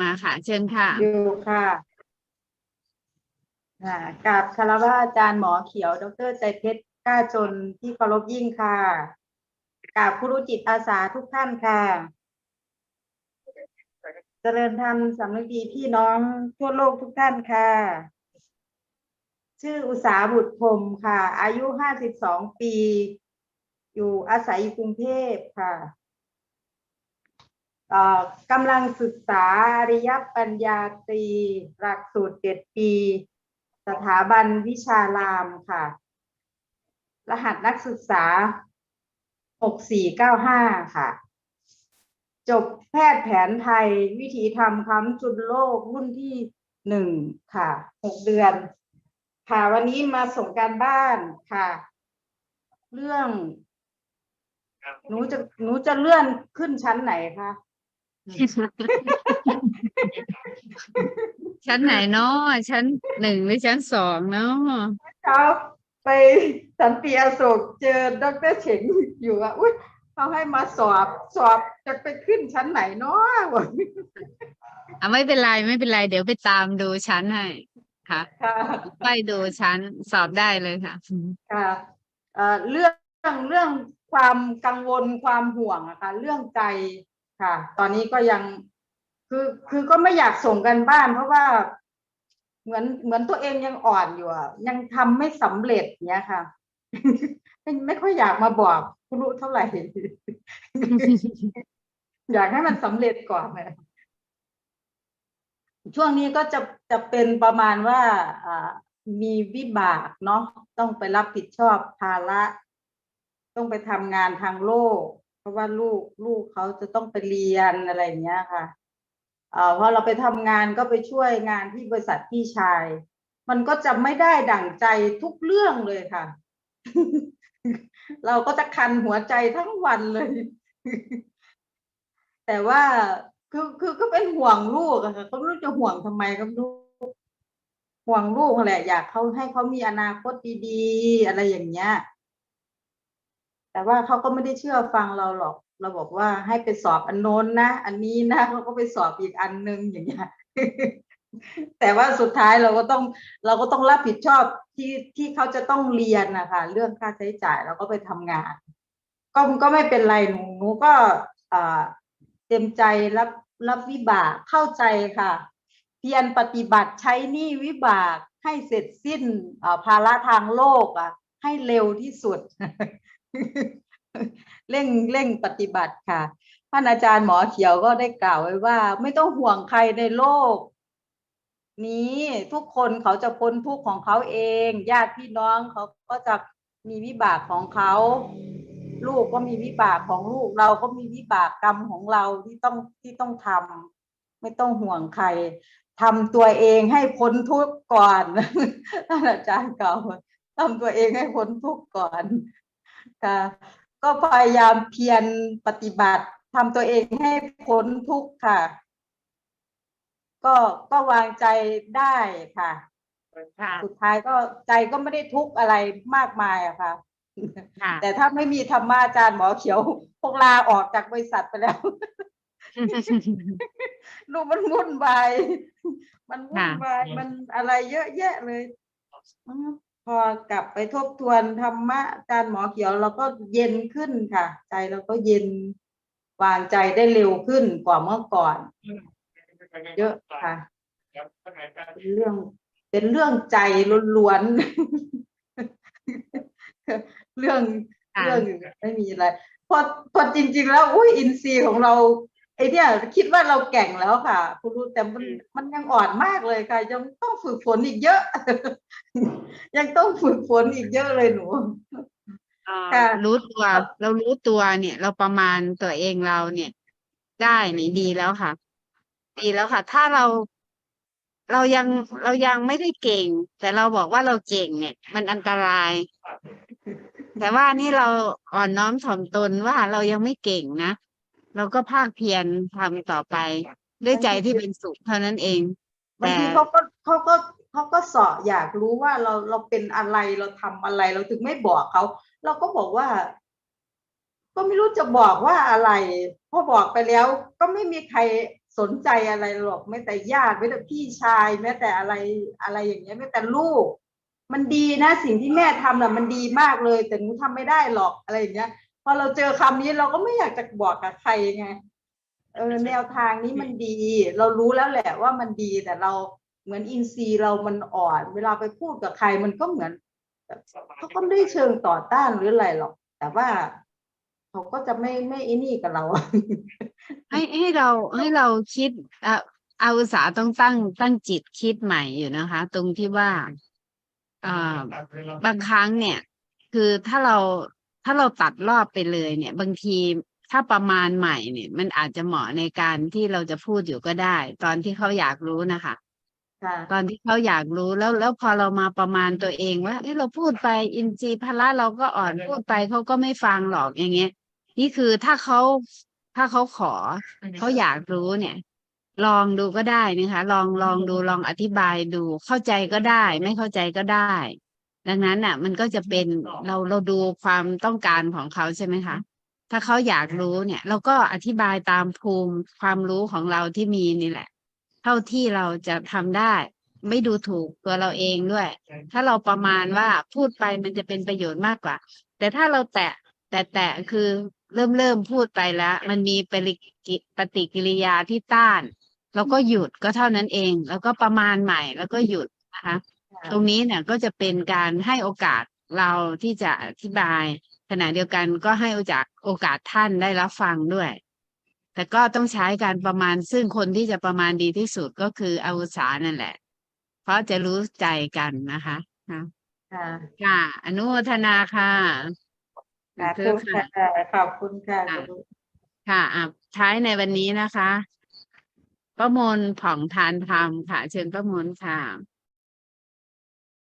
มาค่ะ เชิญค่ะ อยู่ค่ะอ่ากับคารวะอาจารย์หมอเขียว ดรใจเพชรกล้าจนที่เคารพยิ่งค่ะกับผู้รู้จิตอาสาทุกท่านค่ะ เจริญธรรมสำนึกดีพี่น้องทั่วโลกทุกท่านค่ะ ชื่ออุษาบุตรพรมค่ะ อายุห้าสิบสองปี อยู่อาศัยอยู่กรุงเทพค่ะ กำลังศึกษาอริยปัญญาตรีหลักสูตรเจ็ดปี สถาบันวิชารามค่ะ รหัสนักศึกษาหกสี่เก้าห้าค่ะ จบแพทย์แผนไทยวิถีธรรมค้ำจุนโลกรุ่นที่หนึ่งค่ะหกเดือน ค่ะวันนี้มาส่งการบ้านค่ะ เรื่อง หนูจะหนูจะเลื่อนขึ้นชั้นไหนคะ ชั้นไหนเนาะชั้นหนึ่งหรือชั้นสองเนาะเช้าไปสันติอโศกเจอดรเฉงอยู่อะอุ้ยเขาให้มาสอบสอบจะไปขึ้นชั้นไหนเนาะวะอะไม่เป็นไรไม่เป็นไร เดี๋ยวไปตามดูชั้นให้ค่ะค่ะไปดูชั้นสอบได้เลยค่ะค่ะเอ่อเรื่องเรื่องความกังวลความห่วงอะค่ะเรื่องใจ ค่ะ ตอนนี้ก็ยังคือคือก็ไม่อยากส่งกันบ้าน เพราะว่าเหมือนเหมือนตัวเองยังอ่อนอยู่ยังทำไม่สำเร็จเนี้ยค่ะ ไม่ไม่ค่อยอยากมาบอกคุณรู้เท่าไหร่ อยากให้มันสำเร็จก่อนเลยช่วงนี้ก็จะจะเป็นประมาณว่าอ่ามีวิบากเนาะต้องไปรับผิดชอบภาระ ต้องไปทำงานทางโลก เพราะว่าลูกลูกเขาจะต้องไปเรียนอะไรอย่างเงี้ยค่ะเอ่อพอเราไปทำงานก็ไปช่วยงานที่บริษัทพี่ชาย มันก็จะไม่ได้ดั่งใจทุกเรื่องเลยค่ะ เราก็จะคันหัวใจทั้งวันเลย แต่ว่าคือคือก็เป็นห่วงลูกอะค่ะก็ไม่รู้จะห่วงทำไมก็ไม่รู้ห่วงลูกแหละ อยากเขาให้เขามีอนาคตดีๆ อะไรอย่างเงี้ย แต่ว่าเขาก็ไม่ได้เชื่อฟังเราหรอก เราบอกว่าให้ไปสอบอันโน้นนะ อันนี้นะเขาก็ไปสอบอีกอันนึงอย่างเงี้ยแต่ว่าสุดท้ายเราก็ต้องเราก็ต้องรับผิดชอบที่ที่เขาจะต้องเรียนนะคะเรื่องค่าใช้จ่ายเราก็ไปทำงาน ก็ก็ไม่เป็นไรหนูหนูก็เต็มใจรับรับวิบากเข้าใจค่ะ เพียรปฏิบัติใช้นี้วิบากให้เสร็จสิ้นภาระทางโลกอะ ให้เร็วที่สุด เร่งเร่งปฏิบัติค่ะท่านอาจารย์หมอเขียวก็ได้กล่าวไว้ว่า ไม่ต้องห่วงใครในโลก นี้ทุกคนเขาจะพ้นทุกข์ของเขาเอง ญาติพี่น้องเขาก็จะมีวิบากของเขา ลูกก็มีวิบากของลูกเราก็มีวิบากกรรมของเราที่ต้องที่ต้องทำไม่ต้องห่วงใครทำตัวเองให้พ้นทุกข์ก่อนท่านอาจารย์กล่าว ทำตัวเองให้พ้นทุกข์ก่อนค่ะก็พยายามเพียรปฏิบัติทำตัวเองให้พ้นทุกข์ค่ะ ก็ก็วางใจได้ค่ะค่ะสุดท้ายก็ใจก็ไม่ได้ทุกข์อะไรมากมายอะค่ะค่ะ แต่ถ้าไม่มีธรรมาจารย์หมอเขียวพวกลาออกจากบริษัทไปแล้วดูมันวุ่นวาย มันวุ่นวาย มันอะไรเยอะแยะเลยอม พอกลับไปทบทวนธรรมะอาจารย์หมอเขียวเราก็เย็นขึ้นค่ะ ใจเราก็เย็นวางใจได้เร็วขึ้นกว่าเมื่อก่อน เยอะค่ะเป็นเรื่องเป็นเรื่องใจล้วนๆเรื่องค่ะเรื่องอื่นไม่มีอะไรพอพอจริง ๆ แล้วอุ้ยอินทรีย์ของเรา ไอเนี่ยคิดว่าเราแก่งแล้วค่ะคุณรู้แต่มันมันยังอ่อนมากเลยค่ะ ยังต้องฝึกฝนอีกเยอะ ยังต้องฝึกฝนอีกเยอะเลยหนูเอ่อค่ะรู้ตัว เรารู้ตัวเนี่ย เราประมาณตัวเองเราเนี่ย ได้นี่ดีแล้วค่ะ ดีแล้วค่ะ ถ้าเราเรายังเรายังไม่ได้เก่ง แต่เราบอกว่าเราเก่งเนี่ย มันอันตราย แต่ว่านี่เราอ่อนน้อมถ่อมตนว่าเรายังไม่เก่งนะ เราก็ภาคเพียรทำต่อไป ด้วยใจที่เป็นสุขเท่านั้นเอง บางแต่ทีเขาก็เขาก็เขาก็เสาะอยากรู้ว่าเราเราเป็นอะไรเราทำอะไรเราถึงไม่บอกเขา เราก็บอกว่า ก็ไม่รู้จะบอกว่าอะไรพอบอกไปแล้ว ก็ไม่มีใครสนใจอะไรหรอกแม้แต่ญาติแม้แต่พี่ชายแม้แต่อะไรอะไรอย่างเงี้ยแม้แต่ลูก มันดีนะ สิ่งที่แม่ทำน่ะมันดีมากเลย แต่หนูทำไม่ได้หรอกอะไรอย่างเงี้ย พอเราเจอคำนี้เราก็ไม่อยากจะบอกกับใครไงเออแนวทางนี้มันดี เรารู้แล้วแหละว่ามันดีแต่เราเหมือนอินทรีย์เรามันอ่อน เวลาไปพูดกับใครมันก็เหมือนแบบเขาก็ไม่ได้เชิงต่อต้านหรืออะไรหรอก แต่ว่าเขาก็จะไม่ไม่ไอ้นี่กับเรา ให้ให้เราให้เราคิดเอ่ออาอุตสาห์ต้องตั้งตั้งจิตคิดใหม่อยู่นะคะ ตรงที่ว่าอ่าบางครั้งเนี่ย คือถ้าเรา ถ้าเราตัดรอบไปเลยเนี่ย บางทีถ้าประมาณใหม่เนี่ย มันอาจจะเหมาะในการที่เราจะพูดอยู่ก็ได้ ตอนที่เขาอยากรู้นะคะค่ะตอนที่เขาอยากรู้แล้วแล้วพอเรามาประมาณตัวเองว่าเอ้เราพูดไปอินทรีย์พละเราก็อ่อนพูดไปเขาก็ไม่ฟังหรอกอย่างเงี้ยนี่คือถ้าเขาถ้าเขาขอเขาอยากรู้เนี่ย ลองดูก็ได้นะคะ ลองลองดูลองอธิบายดู เข้าใจก็ได้ ไม่เข้าใจก็ได้ ดังนั้นอะ มันก็จะเป็นเราเราดูความต้องการของเขาใช่ไหมคะถ้าเขาอยากรู้เนี่ย เราก็อธิบายตามภูมิความรู้ของเราที่มีนี่แหละ เท่าที่เราจะทำได้ ไม่ดูถูกตัวเราเองด้วย ถ้าเราประมาณว่าพูดไปมันจะเป็นประโยชน์มากกว่า แต่ถ้าเราแตะแต่แตะคือเริ่มเริ่มพูดไปแล้ว มันมีปฏิกิปฏิกิริยาที่ต้านเราก็หยุดก็เท่านั้นเอง แล้วก็ประมาณใหม่แล้วก็หยุดนะคะ ตรงนี้เนี่ยก็จะเป็นการให้โอกาสเราที่จะอธิบาย ขณะเดียวกันก็ให้โอกาสโอกาสท่านได้รับฟังด้วย แต่ก็ต้องใช้การประมาณซึ่งคนที่จะประมาณดีที่สุดก็คืออาวุษานั่นแหละ เพราะจะรู้ใจกันนะคะค่ะค่ะค่ะอนุโมทนาค่ะสาเธธุอค่ะค่ะขอบคุณค่ะค่ะค่ะอะท้ายในวันนี้นะคะ ประมวลผ่องทานธรรมค่ะ เชิญประมวลค่ะ